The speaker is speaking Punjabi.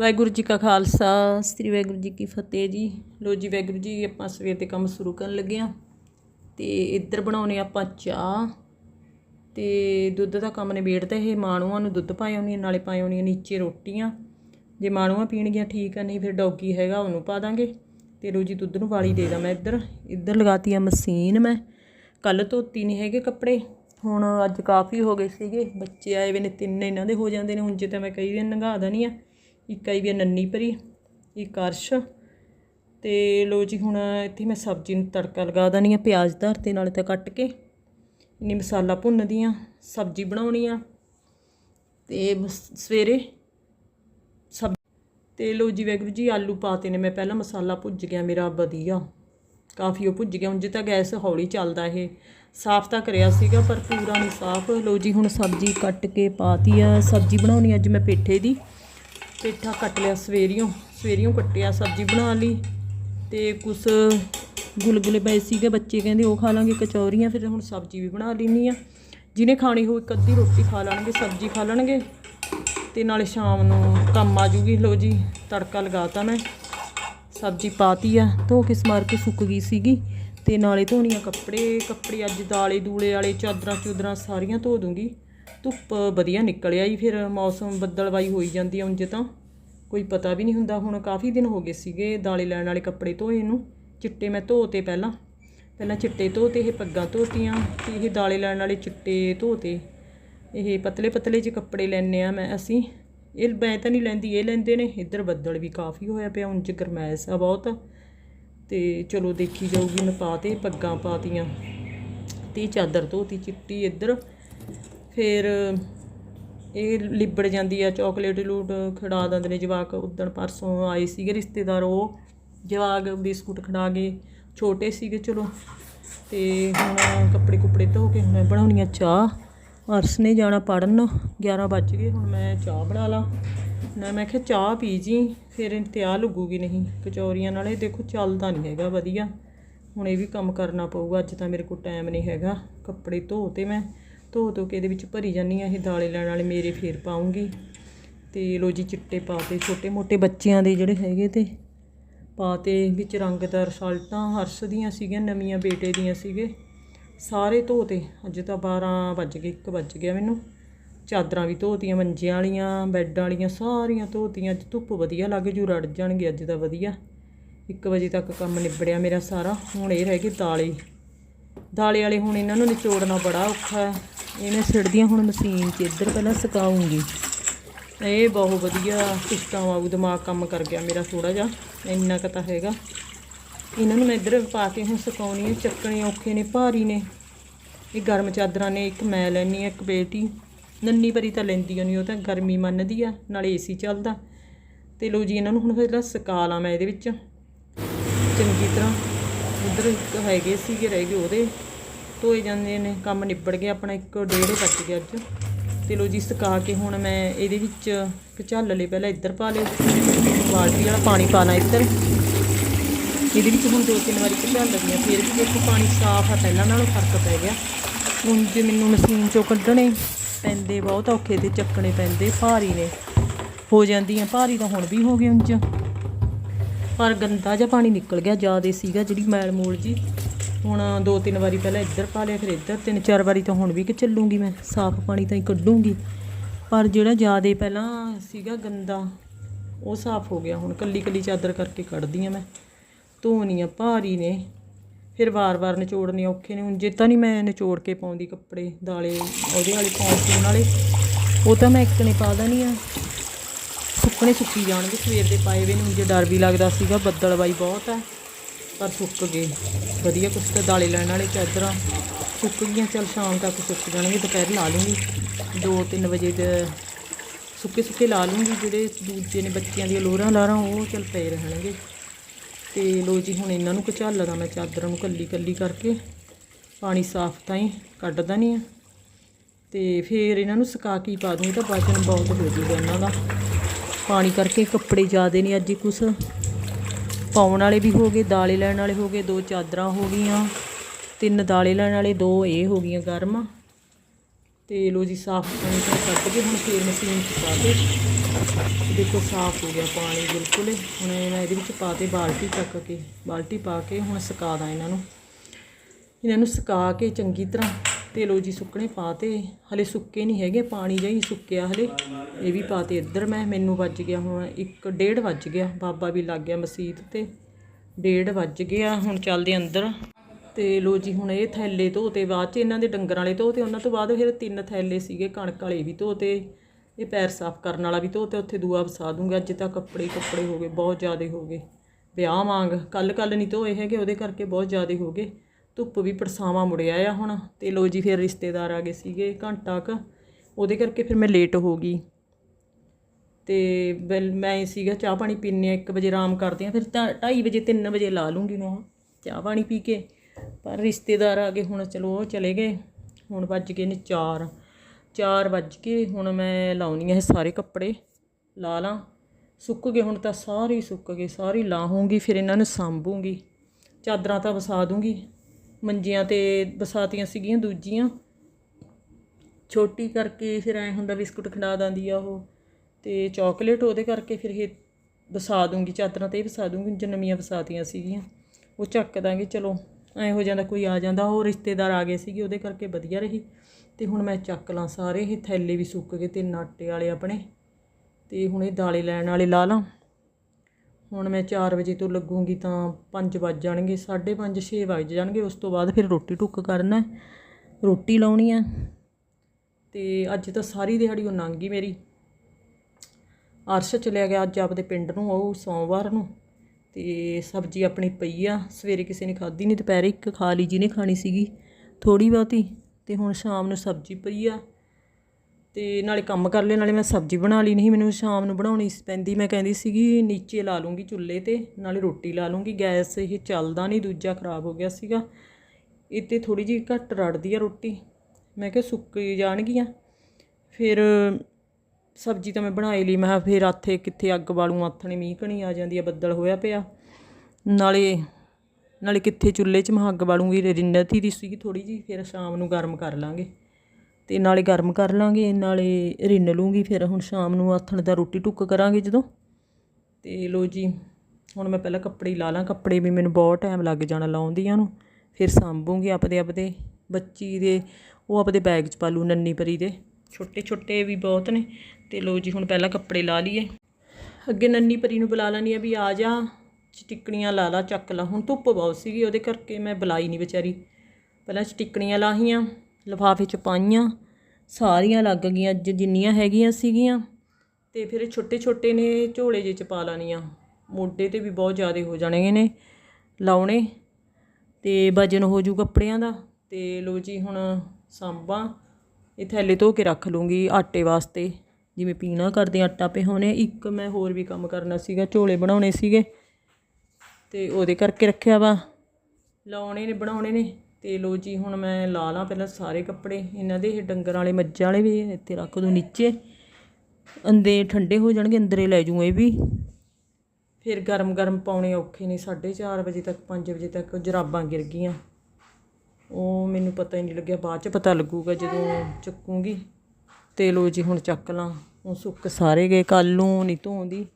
ਵਾਹਿਗੁਰੂ ਜੀ ਕਾ ਖਾਲਸਾ, ਸ੍ਰੀ ਵਾਹਿਗੁਰੂ ਜੀ ਕੀ ਫਤਿਹ ਜੀ। ਲੋ ਜੀ, ਵਾਹਿਗੁਰੂ ਜੀ, ਆਪਾਂ ਸਵੇਰ 'ਤੇ ਕੰਮ ਸ਼ੁਰੂ ਕਰਨ ਲੱਗੇ ਆ ਤੇ ਇੱਧਰ ਬਣਾਉਣੇ ਆਪਾਂ ਚਾਹ। ਤੇ ਦੁੱਧ ਦਾ ਕੰਮ ਨਿਬੇੜਦਾ ਇਹ ਮਾਣੂਆਂ ਨੂੰ ਦੁੱਧ ਪਾਏ ਆਉਣੀ ਨਾਲੇ ਪਾਏ ਆਉਣੀ ਨੀਚੇ ਰੋਟੀਆਂ। ਜੇ ਮਾਣੂਆਂ ਪੀਣਗੀਆਂ, ਠੀਕ ਆ, ਨਹੀਂ ਫਿਰ ਡੌਗੀ ਹੈਗਾ, ਉਹਨੂੰ ਪਾ ਦਾਂਗੇ। ਤੇ ਰੋਜ਼ੀ ਦੁੱਧ ਨੂੰ ਵਾਲੀ ਦੇ ਦਾਂ ਮੈਂ ਇੱਧਰ। ਇੱਧਰ ਲਗਾਤੀ ਆ ਮਸ਼ੀਨ ਮੈਂ। ਕੱਲ ਧੋਤੀ ਨਹੀਂ ਹੈਗੇ ਕੱਪੜੇ। ਹੁਣ ਅੱਜ ਕਾਫੀ ਹੋ ਗਏ ਸੀਗੇ। ਬੱਚੇ ਆਏ ਵੇ ਨੇ, ਤਿੰਨ ਇਹਨਾਂ ਦੇ ਹੋ ਜਾਂਦੇ ਨੇ। ਹੁਣ ਜੇ ਤਾਂ ਮੈਂ ਕਈ ਦਿਨ ਨੰਗਾ ਦਣੀ ਆ। ਇੱਕ ਆਈ ਵੀ ਆ ਨੰਨੀ ਭਰੀ ਇੱਕ ਅਰਸ਼ ਤੇ ਲੋ ਜੀ ਹੁਣ ਇੱਥੇ ਮੈਂ ਸਬਜ਼ੀ ਨੂੰ ਤੜਕਾ ਲਗਾ ਦਣੀ ਆ ਪਿਆਜ਼ ਧਰ ਤੇ ਨਾਲੇ ਤਾਂ ਕੱਟ ਕੇ ਇੰਨੀ ਮਸਾਲਾ ਭੁੰਨਦੀ ਆ ਸਬਜ਼ੀ ਬਣਾਉਣੀ ਆ ਤੇ ਸਵੇਰੇ ਸਬ ਤੇ ਲੋ ਜੀ ਵੈਗਰੂ ਜੀ ਆਲੂ ਪਾਤੇ ਨੇ, ਮੈਂ ਪਹਿਲਾਂ ਮਸਾਲਾ ਭੁੱਜ ਗਿਆ ਮੇਰਾ ਵਧੀਆ, ਕਾਫੀ ਉਹ ਭੁੱਜ ਗਿਆ ਉਂਝ ਤਾਂ ਗੈਸ ਹੌਲੀ ਚੱਲਦਾ ਇਹ, ਸਾਫ਼ ਤਾਂ ਕਰਿਆ ਸੀਗਾ ਪਰ ਪੂਰਾ ਨਹੀਂ ਸਾਫ਼ ਲੋ ਜੀ ਹੁਣ ਸਬਜ਼ੀ ਕੱਟ ਕੇ ਪਾਤੀ ਆ, ਸਬਜ਼ੀ ਬਣਾਉਣੀ ਅੱਜ ਮੈਂ ਪੇਠੇ ਦੀ ਪੇਠਾ ਕੱਟ ਲਿਆ ਸਵੇਰੀਓ। ਸਵੇਰੀਓਂ ਕੱਟਿਆ, ਸਬਜ਼ੀ ਬਣਾ ਲਈ ਤੇ ਕੁਛ ਗੁਲਗੁਲੇ ਪਏ ਸੀਗੇ, ਬੱਚੇ ਕਹਿੰਦੇ ਉਹ ਖਾ ਲਾਂਗੇ, ਕਚੌਰੀਆਂ, ਫਿਰ ਹੁਣ ਸਬਜ਼ੀ ਵੀ ਬਣਾ ਲੈਣੀ ਆ ਜਿਹਨੇ ਖਾਣੀ ਹੋਊ ਇੱਕ ਅੱਧੀ ਰੋਟੀ ਖਾ ਲੈਣਗੇ, ਸਬਜ਼ੀ ਖਾ ਲੈਣਗੇ ਤੇ ਨਾਲੇ ਸ਼ਾਮ ਨੂੰ ਕੰਮ ਆ ਜੂਗੀ। ਲੋ ਜੀ, ਤੜਕਾ ਲਗਾਤਾ ਮੈਂ। ਸਬਜ਼ੀ ਪਾਤੀ ਆ, ਧੋ ਕੇ ਸਮਾਰ ਕੇ ਸੁੱਕ ਗਈ ਸੀਗੀ ਤੇ ਨਾਲੇ ਧੋਣੀਆਂ ਕੱਪੜੇ ਕੱਪੜੇ ਅੱਜ ਦਾਲੇ ਦੂਲੇ ਵਾਲੇ ਚਾਦਰਾਂ ਚੂਦਰਾਂ ਸਾਰੀਆਂ ਧੋ ਦੂੰਗੀ। ਧੁੱਪ ਵਧੀਆ ਨਿਕਲ ਆਈ ਫਿਰ ਮੌਸਮ ਬੱਦਲਵਾਈ ਹੋਈ ਜਾਂਦੀ ਆ ਉਂਝ ਤਾਂ। ਕੋਈ ਪਤਾ ਵੀ ਨਹੀਂ ਹੁੰਦਾ, ਹੁਣ ਕਾਫੀ ਦਿਨ ਹੋ ਗਏ ਸੀਗੇ ਦਾਲੇ ਲੈਣ ਵਾਲੇ ਕੱਪੜੇ ਧੋਏ ਨੂੰ। ਚਿੱਟੇ ਮੈਂ ਧੋਤੇ ਪਹਿਲਾਂ। ਪਹਿਲਾਂ ਚਿੱਟੇ ਧੋਤੇ, ਇਹ ਪੱਗਾਂ ਧੋਤੀਆਂ, ਤੇ ਇਹ ਦਾਲੇ ਲੈਣ ਵਾਲੇ ਚਿੱਟੇ ਧੋਤੇ। ਇਹ ਪਤਲੇ ਪਤਲੇ ਜਿਹੇ ਕੱਪੜੇ ਲੈਣੇ ਆ ਮੈਂ ਅਸੀਂ। ਇਹ ਮੈਂ ਤਾਂ ਨਹੀਂ ਲੈਂਦੀ, ਇਹ ਲੈਂਦੇ ਨੇ। ਇੱਧਰ ਬੱਦਲ ਵੀ ਕਾਫੀ ਹੋਇਆ ਪਿਆ, ਉਂਝ ਗਰਮੈਸ਼ ਆ ਬਹੁਤ। ਤੇ ਚਲੋ ਦੇਖੀ ਜਾਊਗੀ ਮੈਂ ਪਾਤੇ ਪੱਗਾਂ ਪਾਤੀਆਂ। ਤੇ ਚਾਦਰ ਧੋਤੀ ਚਿੱਟੀ ਇੱਧਰ। ਫਿਰ ਇਹ ਲਿਬੜ ਜਾਂਦੀ ਆ ਚਾਕਲੇਟ ਲੂਟ ਖਿਡਾ ਦਿੰਦੇ ਨੇ ਜਵਾਕ। ਉਦਣ ਪਰਸੋਂ ਆਏ ਸੀਗੇ ਰਿਸ਼ਤੇਦਾਰ ਉਹ, ਜਵਾਕ ਬਿਸਕੁਟ ਖਿਡਾ ਗਏ ਛੋਟੇ ਸੀਗੇ, ਚਲੋ। ਤੇ ਹੁਣ ਕੱਪੜੇ ਕੁਪੜੇ ਧੋ ਕੇ ਹੁਣ ਬਣਾਉਣੀ ਆ ਚਾਹ। ਅਰਸ ਨੇ ਜਾਣਾ ਪੜਨ 11 ਵੱਜ ਗਏ, ਹੁਣ ਮੈਂ ਚਾਹ ਬਣਾ ਲਾਂ। ਨਾ ਮੈਂ ਕਿਹਾ ਚਾਹ ਪੀ ਜੀ, ਫਿਰ ਇੰਤਿਆ ਲੱਗੂਗੀ ਨਹੀਂ। ਕਚੌਰੀਆਂ ਨਾਲੇ ਦੇਖੋ ਚੱਲਦਾ ਨਹੀਂ ਹੈਗਾ, ਵਧੀਆ। ਹੁਣ ਇਹ ਵੀ ਕੰਮ ਕਰਨਾ ਪਊਗਾ, ਅੱਜ ਤਾਂ ਮੇਰੇ ਕੋਲ ਟਾਈਮ ਨਹੀਂ ਹੈਗਾ। ਕੱਪੜੇ ਧੋ ਤੇ ਮੈਂ ਧੋ ਧੋ ਕੇ ਇਹਦੇ ਵਿੱਚ ਭਰੀ ਜਾਂਦੀ ਆ ਇਹ ਦਾਲੇ ਲੈਣ ਵਾਲੇ ਮੇਰੇ ਫੇਰ ਪਾਉਂਗੀ। ਤੇ ਲੋ ਜੀ, ਚਿੱਟੇ ਪਾਤੇ, ਛੋਟੇ ਮੋਟੇ ਬੱਚਿਆਂ ਦੇ ਜਿਹੜੇ ਹੈਗੇ ਤੇ ਪਾਤੇ ਵਿੱਚ ਰੰਗਦਾਰ ਸ਼ਰਟਾਂ ਹਰਸ਼ ਦੀਆਂ ਸੀਗੀਆਂ, ਨਵੀਆਂ ਬੇਟੇ ਦੀਆਂ ਸੀਗੇ। ਸਾਰੇ ਧੋਤੇ ਅੱਜ ਤਾਂ 12 ਵੱਜ ਗਏ 1 ਵੱਜ ਗਿਆ ਮੈਨੂੰ। ਚਾਦਰਾਂ ਵੀ ਧੋਤੀਆਂ, ਮੰਜਿਆਂ ਵਾਲੀਆਂ, ਬੈੱਡ ਵਾਲੀਆਂ ਸਾਰੀਆਂ ਧੋਤੀਆਂ, ਅੱਜ ਧੁੱਪ ਵਧੀਆ ਲੱਗ ਜੂ, ਰੜ ਜਾਣਗੇ ਅੱਜ ਤਾਂ ਵਧੀਆ। 1 ਵਜੇ ਤੱਕ ਕੰਮ ਨਿਬੜਿਆ ਮੇਰਾ ਸਾਰਾ, ਹੁਣ ਇਹ ਰਹਿ ਗਏ ਦਾਲੇ। ਦਾਲੇ ਵਾਲੇ ਹੁਣ ਇਹਨਾਂ ਨੂੰ ਨਿਚੋੜਨਾ ਬੜਾ ਔਖਾ ਹੈ। ਇਹ ਮੈਂ ਸਿੜਦੀਆਂ ਹੁਣ ਮਸ਼ੀਨ 'ਚ ਇੱਧਰ ਪਹਿਲਾਂ ਸੁਕਾਉਂਗੀ। ਇਹ ਬਹੁਤ ਵਧੀਆ ਸਿਸਟਮ ਆਊ ਦਿਮਾਗ ਕੰਮ ਕਰ ਗਿਆ ਮੇਰਾ ਥੋੜਾ ਜਿਹਾ, ਇੰਨਾ ਕੁ ਤਾਂ ਹੈਗਾ। ਇਹਨਾਂ ਨੂੰ ਮੈਂ ਇੱਧਰ ਪਾ ਕੇ ਹੁਣ ਸੁਕਾਉਣੀ ਹੈ ਚੱਕਣੇ ਔਖੇ ਨੇ, ਭਾਰੀ ਨੇ। ਇਹ ਗਰਮ ਚਾਦਰਾਂ ਨੇ, ਇੱਕ ਮੈਂ ਲੈਣੀ ਆ ਇੱਕ ਬੇਟੀ। ਨੰਨੀ ਭਰੀ ਤਾਂ ਲੈਂਦੀ ਓ ਨਹੀਂ, ਉਹ ਤਾਂ ਗਰਮੀ ਮੰਨਦੀ ਆ, ਨਾਲੇ ਏਸੀ ਚੱਲਦਾ। ਤੇ ਲੋ ਜੀ, ਇਹਨਾਂ ਨੂੰ ਹੁਣ ਫਿਰ ਸੁਕਾ ਲਾਂ ਮੈਂ ਇਹਦੇ ਵਿੱਚ। ਚੰਗੀ ਤਰ੍ਹਾਂ ਉਧਰ ਹੈਗੇ ਸੀਗੇ, ਰਹਿ ਗਏ ਉਹਦੇ। ਧੋਏ ਜਾਂਦੇ ਨੇ, ਕੰਮ ਨਿਬੜ ਗਿਆ ਆਪਣਾ ਇੱਕ ਡੇਢ ਵੱਜ ਗਿਆ ਅੱਜ। ਤੇ ਲੋ ਜੀ, ਸੁਕਾ ਕੇ ਹੁਣ ਮੈਂ ਇਹਦੇ ਵਿੱਚ ਝੱਲ ਲਏ ਪਹਿਲਾਂ ਇੱਧਰ ਪਾ ਲਏ ਬਾਲਟੀ ਵਾਲਾ ਪਾਣੀ ਪਾਣਾ ਇੱਧਰ। ਇਹਦੇ ਵਿੱਚ ਹੁਣ ਦੋ ਤਿੰਨ ਵਾਰੀ ਝੱਲ ਲਈਆਂ ਫਿਰ ਵੀ ਦੇਖੋ ਪਾਣੀ ਸਾਫ਼ ਆ, ਪਹਿਲਾਂ ਨਾਲੋਂ ਫ਼ਰਕ ਪੈ ਗਿਆ। ਹੁਣ ਜੇ ਮੈਨੂੰ ਮਸ਼ੀਨ ਚੋਂ ਕੱਢਣੇ ਪੈਂਦੇ, ਬਹੁਤ ਔਖੇ ਤੇ ਚੱਕਣੇ ਪੈਂਦੇ, ਭਾਰੀ ਨੇ। ਹੋ ਜਾਂਦੀਆਂ, ਭਾਰੀ ਤਾਂ ਹੁਣ ਵੀ ਹੋ ਗਏ ਉਂਝ। ਪਰ ਗੰਦਾ ਜਿਹਾ ਪਾਣੀ ਨਿਕਲ ਗਿਆ, ਜ਼ਿਆਦਾ ਸੀਗਾ ਜਿਹੜੀ ਮੈਲ ਮੂਲ ਜੀ। ਹੁਣ ਦੋ ਤਿੰਨ ਵਾਰੀ ਪਹਿਲਾਂ ਇੱਧਰ ਪਾ ਲਿਆ, ਫਿਰ ਇੱਧਰ ਤਿੰਨ, ਚਾਰ ਵਾਰੀ ਤਾਂ ਹੁਣ ਵੀ ਕਿ ਚੱਲੂਗੀ ਮੈਂ, ਸਾਫ਼ ਪਾਣੀ ਤਾਂ ਹੀ ਕੱਢੂੰਗੀ। ਪਰ ਜਿਹੜਾ ਜ਼ਿਆਦਾ ਪਹਿਲਾਂ ਸੀਗਾ ਗੰਦਾ, ਉਹ ਸਾਫ਼ ਹੋ ਗਿਆ, ਹੁਣ ਕੱਲੀ ਕੱਲੀ ਚਾਦਰ ਕਰਕੇ ਕੱਢਦੀ ਆ ਮੈਂ। ਧੋਣੀਆਂ ਭਾਰੀ ਨੇ, ਫਿਰ ਵਾਰ-ਵਾਰ ਨਿਚੋੜਨੇ ਔਖੇ ਨੇ, ਹੁਣ ਜੇ ਤਾਂ ਨਹੀਂ ਮੈਂ ਨਿਚੋੜ ਕੇ ਪਾਉਂਦੀ ਕੱਪੜੇ, ਦਾਲੇ ਉਹਦੇ ਵਾਲੇ ਪਾਉਣ ਵਾਲੇ ਉਹ ਤਾਂ ਮੈਂ ਇੱਕ ਨੇ ਪਾ ਦੇਣੀ ਆ। ਸੁੱਕਣੇ ਸੁੱਕੀ ਜਾਣਗੇ, ਸਵੇਰ ਦੇ ਪਾਏ ਵੇ ਨੂੰ, ਜੇ ਡਰ ਵੀ ਲੱਗਦਾ ਸੀਗਾ, ਬੱਦਲਵਾਈ ਬਹੁਤ ਹੈ ਪਰ ਸੁੱਕ ਗਏ। ਵਧੀਆ ਕੁਛ ਤਾਂ ਦਾਲੇ ਲੈਣ ਵਾਲੇ ਚਾਦਰਾਂ ਸੁੱਕ ਗਈਆਂ, ਚਲ ਸ਼ਾਮ ਤੱਕ ਸੁੱਕ ਜਾਣਗੇ, ਦੁਪਹਿਰ ਲਾ ਲੂੰਗੀ। 2-3 ਵਜੇ ਦੇ ਸੁੱਕੇ ਸੁੱਕੇ ਲਾ ਲੂੰਗੀ, ਜਿਹੜੇ ਦੂਜੇ ਨੇ ਬੱਚਿਆਂ ਦੀਆਂ ਲੋਰਾਂ ਲਾਰਾਂ, ਉਹ ਚਲ ਪਏ ਰਹਿਣਗੇ। ਤੇ ਲੋ ਜੀ, ਹੁਣ ਇਹਨਾਂ ਨੂੰ ਕਚਾਲਦਾ ਮੈਂ ਚਾਦਰਾਂ ਨੂੰ ਕੱਲੀ ਕੱਲੀ ਕਰਕੇ ਪਾਣੀ ਸਾਫ਼ ਤਾਂ ਹੀ ਕੱਢਦਾ ਨਹੀਂ ਆ। ਤੇ ਫਿਰ ਇਹਨਾਂ ਨੂੰ ਸੁਕਾ ਕੇ ਪਾ ਦੂੰਗੀ ਤਾਂ ਵਜਨ ਬਹੁਤ ਹੋ ਜੂਗਾ ਇਹਨਾਂ ਦਾ। ਪਾਣੀ ਕਰਕੇ ਕੱਪੜੇ ਜ਼ਿਆਦੇ ਨਹੀਂ ਅੱਜ ਕੁਛ। ਪਾਉਣ ਵਾਲੇ ਵੀ ਹੋ ਗਏ, ਦਾਲੇ ਲੈਣ ਵਾਲੇ ਹੋ ਗਏ, ਦੋ ਚਾਦਰਾਂ ਹੋ ਗਈਆਂ, ਤਿੰਨ ਦਾਲੇ ਲੈਣ ਵਾਲੇ, ਦੋ ਇਹ ਹੋ ਗਈਆਂ ਗਰਮ। ਤੇ ਲੋ ਜੀ, ਸਾਫ਼ ਪਾਣੀ ਤੋਂ ਕੱਢ ਕੇ ਹੁਣ ਫੇਰ ਮਸ਼ੀਨ 'ਚ ਪਾ ਕੇ ਦੇਖੋ ਸਾਫ਼ ਹੋ ਗਿਆ ਪਾਣੀ ਬਿਲਕੁਲ। ਹੁਣ ਇਹਨਾਂ ਇਹਦੇ ਵਿੱਚ ਪਾ ਤੇ ਬਾਲਟੀ ਚੱਕ ਕੇ, ਬਾਲਟੀ ਪਾ ਕੇ ਹੁਣ ਸੁਕਾ ਦਾਂ ਇਹਨਾਂ ਨੂੰ। ਇਹਨਾਂ ਨੂੰ ਸੁਕਾ ਕੇ ਚੰਗੀ ਤਰ੍ਹਾਂ ਤੇ ਲੋ ਜੀ ਸੁੱਕਣੇ ਪਾਤੇ ਹਲੇ ਸੁੱਕੇ ਨਹੀਂ ਹੈਗੇ, ਪਾਣੀ ਜਿਹਾ ਹੀ ਸੁੱਕਿਆ ਹਲੇ। ਇਹ ਵੀ ਪਾਤੇ ਇੱਧਰ ਮੈਂ, ਮੈਨੂੰ ਵੱਜ ਗਿਆ ਹੁਣ 1 ਡੇਢ ਵੱਜ ਗਿਆ। ਬਾਬਾ ਵੀ ਲੱਗ ਗਿਆ ਮਸੀਤ ਤੇ ਡੇਢ ਵੱਜ ਗਿਆ, ਹੁਣ ਚੱਲਦੇ ਅੰਦਰ। ਤੇ ਲੋ ਜੀ ਹੁਣ ਇਹ ਥੈਲੇ ਧੋਤੇ, ਬਾਅਦ ਚ ਇਹਨਾਂ ਦੇ ਡੰਗਰਾਂ ਵਾਲੇ ਧੋਤੇ, ਉਹਨਾਂ ਤੋਂ ਬਾਅਦ ਫਿਰ ਤਿੰਨ ਥੈਲੇ ਸੀਗੇ ਕਣਕ ਵਾਲੇ ਵੀ ਧੋਤੇ। ਇਹ ਪੈਰ ਸਾਫ਼ ਕਰਨ ਵਾਲਾ ਵੀ ਧੋਤੇ, ਉੱਥੇ ਦੂਆ ਵਸਾ ਦੂੰਗਾ। ਅੱਜ ਤਾਂ ਕੱਪੜੇ ਹੀ ਕੱਪੜੇ ਹੋ ਗਏ, ਬਹੁਤ ਜ਼ਿਆਦਾ ਹੋ ਗਏ। ਵਿਆਹ ਵਾਂਗ ਕੱਲ ਕੱਲ ਨਹੀਂ ਧੋਏ ਹੈਗੇ, ਉਹਦੇ ਕਰਕੇ ਬਹੁਤ ਜ਼ਿਆਦਾ ਹੋ ਗਏ। ਧੁੱਪ ਵੀ ਪਰਸਾਵਾ ਮੁੜਿਆ ਆ ਹੁਣ ਤੇ ਲੋ ਜੀ ਫਿਰ ਰਿਸ਼ਤੇਦਾਰ ਆ ਗਏ ਸੀਗੇ ਘੰਟਾ ਕ, ਉਹਦੇ ਕਰਕੇ ਫਿਰ ਮੈਂ ਲੇਟ ਹੋ ਗਈ। ਤੇ ਮੈਂ ਸੀਗਾ ਚਾਹ ਪਾਣੀ ਪੀਣੇ ਆ 1 ਵਜੇ ਆਰਾਮ ਕਰਦੇ ਆ, ਫਿਰ ਤਾਂ 2:30 ਵਜੇ 3 ਵਜੇ ਲਾ ਲੂੰਗੀ ਮੈਂ ਚਾਹ ਪਾਣੀ ਪੀ ਕੇ। ਪਰ ਰਿਸ਼ਤੇਦਾਰ ਆ ਗਏ, ਹੁਣ ਚਲੋ ਉਹ ਚਲੇ ਗਏ, ਹੁਣ ਵੱਜ ਗਏ ਨੇ 4 4 ਵੱਜ ਕੇ ਹੁਣ ਮੈਂ ਲਾਉਣੀ ਆ ਇਹ ਸਾਰੇ ਕੱਪੜੇ, ਲਾ ਲਾਂ। ਸੁੱਕ ਗਏ, ਹੁਣ ਤਾਂ ਸਾਰੇ ਸੁੱਕ ਗਏ, ਸਾਰੇ ਲਾਹੂੰਗੀ, ਫਿਰ ਇਹਨਾਂ ਨੂੰ ਸਾਂਭੂੰਗੀ, ਚਾਦਰਾਂ ਤਾਂ ਵਸਾ ਦੂੰਗੀ। ਮੰਜੀਆਂ ਤੇ ਬਸਾਤੀਆਂ ਸੀਗੀਆਂ ਦੂਜੀਆਂ। ਛੋਟੀ ਕਰਕੇ ਫਿਰ ਐ ਹੁੰਦਾ ਬਿਸਕੁਟ ਖੰਡਾ ਦਿੰਦੀ ਆ ਉਹ। ਤੇ ਚਾਕਲੇਟ ਉਹਦੇ ਕਰਕੇ ਫਿਰ ਇਹ ਵਸਾ ਦੂੰਗੀ, ਚਾਦਰਾਂ ਤੇ ਵਸਾ ਦੂੰਗੀ ਜਨਮੀਆਂ ਵਸਾਤੀਆਂ ਸੀਗੀਆਂ। ਉਹ ਚੱਕ ਦਾਂਗੇ, ਚਲੋ ਐ ਹੋ ਜਾਂਦਾ ਕੋਈ ਆ ਜਾਂਦਾ, ਉਹ ਰਿਸ਼ਤੇਦਾਰ ਆ ਗਏ ਸੀਗੇ, ਉਹਦੇ ਕਰਕੇ ਵਧੀਆ ਰਹੀ। ਤੇ ਹੁਣ ਮੈਂ ਚੱਕ ਲਾਂ ਸਾਰੇ, ਇਹ ਥੈਲੇ ਵੀ ਸੁੱਕ ਗਏ ਤੇ ਨਾਟੇ ਵਾਲੇ ਆਪਣੇ। ਤੇ ਹੁਣ ਇਹ ਦਾਲੇ ਲੈਣ ਵਾਲੇ ਲਾ ਲਾਂ। ਹੁਣ ਮੈਂ 4 ਵਜੇ ਤੋਂ ਲੱਗੂੰਗੀ ਤਾਂ 5 ਵੱਜ ਜਾਣਗੇ 5:30 6 ਵੱਜ ਜਾਣਗੇ, ਉਸ ਤੋਂ ਬਾਅਦ ਫਿਰ ਰੋਟੀ ਟੁੱਕ ਕਰਨਾ ਰੋਟੀ ਲਾਉਣੀ ਆ ਤੇ ਅੱਜ ਤਾਂ ਸਾਰੀ ਦਿਹਾੜੀ ਉਹ ਲੰਘ ਗਈ ਮੇਰੀ। ਅਰਸ਼ ਚਲਿਆ ਗਿਆ ਅੱਜ ਆਪਦੇ ਪਿੰਡ ਨੂੰ, ਉਹ ਸੋਮਵਾਰ ਨੂੰ। ਤੇ ਸਬਜ਼ੀ ਆਪਣੀ ਪਈ ਆ, ਸਵੇਰੇ ਕਿਸੇ ਨੇ ਖਾਧੀ ਨਹੀਂ, ਦੁਪਹਿਰੇ ਇੱਕ ਖਾ ਲਈ ਜਿਹਨੇ ਖਾਣੀ ਸੀਗੀ ਥੋੜੀ ਬਹੁਤੀ। ਤੇ ਹੁਣ ਸ਼ਾਮ ਨੂੰ ਸਬਜ਼ੀ ਪਈ ਆ ਤੇ ਨਾਲੇ ਕੰਮ ਕਰ ਲਿਆ ਨਾਲੇ ਮੈਂ ਸਬਜ਼ੀ ਬਣਾ ਲਈ ਨਹੀਂ, ਮੈਨੂੰ ਸ਼ਾਮ ਨੂੰ ਬਣਾਉਣੀ ਪੈਂਦੀ, ਮੈਂ ਕਹਿੰਦੀ ਸੀਗੀ ਨੀਚੇ ਲਾ ਲੂੰਗੀ ਚੁੱਲ੍ਹੇ ਤੇ, ਨਾਲੇ ਰੋਟੀ ਲਾ ਲੂੰਗੀ, ਗੈਸ ਇਹ ਚੱਲਦਾ ਨਹੀਂ, ਦੂਜਾ ਖਰਾਬ ਹੋ ਗਿਆ ਸੀਗਾ। ਇੱਥੇ ਥੋੜੀ ਜਿਹੀ ਘੱਟ ਰੜਦੀ ਆ ਰੋਟੀ, ਮੈਂ ਕਿਹਾ ਸੁੱਕ ਜਾਣਗੀਆਂ। ਫਿਰ ਸਬਜ਼ੀ ਤਾਂ ਮੈਂ ਬਣਾਈ ਲਈ, ਮੈਂ ਕਿਹਾ ਫਿਰ ਆਥੇ ਕਿੱਥੇ ਅੱਗ ਬਾਲੂ ਆਥਣੇ ਮੀਂਹ ਕਣੀ ਆ ਜਾਂਦੀ ਆ, ਬੱਦਲ ਹੋਇਆ ਪਿਆ। ਨਾਲੇ ਨਾਲੇ ਕਿੱਥੇ ਚੁੱਲ੍ਹੇ 'ਚ ਮੈਂ ਅੱਗ ਬਾਲੂੰਗੀ ਰਿੰਨਤੀ ਦੀ ਸੀਗੀ ਥੋੜੀ ਜੀ ਫਿਰ ਸ਼ਾਮ ਨੂੰ ਗਰਮ ਕਰ ਲਾਂਗੇ। ਤੇ ਨਾਲੇ ਗਰਮ ਕਰ ਲਾਂਗੇ, ਨਾਲੇ ਰਿੰਨ ਲੂੰਗੀ ਫਿਰ, ਹੁਣ ਸ਼ਾਮ ਨੂੰ ਆਥਣ ਦਾ ਰੋਟੀ ਟੁੱਕ ਕਰਾਂਗੇ ਜਦੋਂ। ਤੇ ਲੋ ਜੀ, ਹੁਣ ਮੈਂ ਪਹਿਲਾਂ ਕੱਪੜੇ ਲਾ ਲਾਂ, ਕੱਪੜੇ ਵੀ ਮੈਨੂੰ ਬਹੁਤ ਟਾਈਮ ਲੱਗ ਜਾਣਾ ਲਾਉਂਦੀਆਂ ਨੂੰ। ਫਿਰ ਸਾਂਭੂੰਗੀ ਆਪਦੇ ਆਪਦੇ, ਬੱਚੀ ਦੇ, ਉਹ ਆਪਦੇ ਬੈਗ 'ਚ ਪਾ ਲੂ ਨੰਨੀ ਪਰੀ ਦੇ। ਛੋਟੇ ਛੋਟੇ ਵੀ ਬਹੁਤ ਨੇ, ਤੇ ਲੋ ਜੀ, ਹੁਣ ਪਹਿਲਾਂ ਕੱਪੜੇ ਲਾ ਲਈਏ। ਅੱਗੇ ਨੰਨੀ ਪਰੀ ਨੂੰ ਬੁਲਾ ਲੈਣੀ ਆ ਵੀ ਆ ਜਾ, ਚਟਿਕਣੀਆਂ ਲਾ ਲਾ, ਚੱਕ ਲਾ। ਹੁਣ ਧੁੱਪ ਬਹੁਤ ਸੀਗੀ, ਉਹਦੇ ਕਰਕੇ ਮੈਂ ਬੁਲਾਈ ਨਹੀਂ ਵਿਚਾਰੀ। ਪਹਿਲਾਂ ਚਟਿਕਣੀਆਂ ਲਾਹੀਆਂ ਲਿਫਾਫੇ 'ਚ ਪਾਈਆਂ, ਸਾਰੀਆਂ ਲੱਗ ਗਈਆਂ ਅੱਜ ਜਿੰਨੀਆਂ ਹੈਗੀਆਂ ਸੀਗੀਆਂ। ਤੇ ਫਿਰ ਛੋਟੇ ਛੋਟੇ ਨੇ, ਝੋਲੇ ਜਿਹੇ 'ਚ ਪਾ ਲੈਣੀਆਂ। ਮੋਢੇ ਤੇ ਵੀ ਬਹੁਤ ਜ਼ਿਆਦਾ ਹੋ ਜਾਣਗੇ ਨੇ ਲਾਉਣੇ। ਤੇ ਵਜਨ ਹੋ ਜੂ ਕੱਪੜਿਆਂ ਦਾ। ਤੇ ਲੋ ਜੀ ਹੁਣ ਸਾਂਭਾਂ ਇਹ ਥੈਲੇ ਧੋ ਕੇ ਰੱਖ ਲੂੰਗੀ ਆਟੇ ਵਾਸਤੇ। ਜਿਵੇਂ ਪੀਣਾ ਕਰਦੇ ਆਟਾ ਪਿਹਾਉਣੇ ਇੱਕ ਮੈਂ ਹੋਰ ਵੀ ਕੰਮ ਕਰਨਾ ਸੀਗਾ, ਝੋਲੇ ਬਣਾਉਣੇ ਸੀਗੇ। ਤੇ ਉਹਦੇ ਕਰਕੇ ਰੱਖਿਆ ਵਾ। ਲਾਉਣੇ ਨੇ, ਬਣਾਉਣੇ ਨੇ। ਤੇ ਲੋ ਜੀ, ਹੁਣ ਮੈਂ ਲਾ ਲਾਂ ਪਹਿਲਾਂ ਸਾਰੇ ਕੱਪੜੇ। ਇਹਨਾਂ ਦੇ ਇਹ ਡੰਗਰ ਵਾਲੇ ਮੱਝਾਂ ਵਾਲੇ ਵੀ ਇੱਥੇ ਰੱਖ ਦੂੰ ਨੀਚੇ। ਅੰਦੇ ਠੰਡੇ ਹੋ ਜਾਣਗੇ, ਅੰਦਰੇ ਲੈ ਜੂ ਇਹ ਵੀ। ਫਿਰ ਗਰਮ ਗਰਮ ਪਾਉਣੇ ਔਖੇ ਨੇ 4:30 ਵਜੇ ਤੱਕ 5 ਵਜੇ ਤੱਕ ਜਰਾਬਾਂ ਗਿਰ ਗਈਆਂ। ਉਹ ਮੈਨੂੰ ਪਤਾ ਹੀ ਨਹੀਂ ਲੱਗਿਆ, ਬਾਅਦ ਚ ਪਤਾ ਲੱਗੂਗਾ ਜਦੋਂ ਚੱਕੂਗੀ। ਤੇ ਲੋ ਜੀ, ਹੁਣ ਚੱਕ ਲਾਂ। ਉਹ ਸੁੱਕ ਸਾਰੇ ਗਏ ਕੱਲ ਨੂੰ ਨਹੀਂ ਧੋਂਦੀ।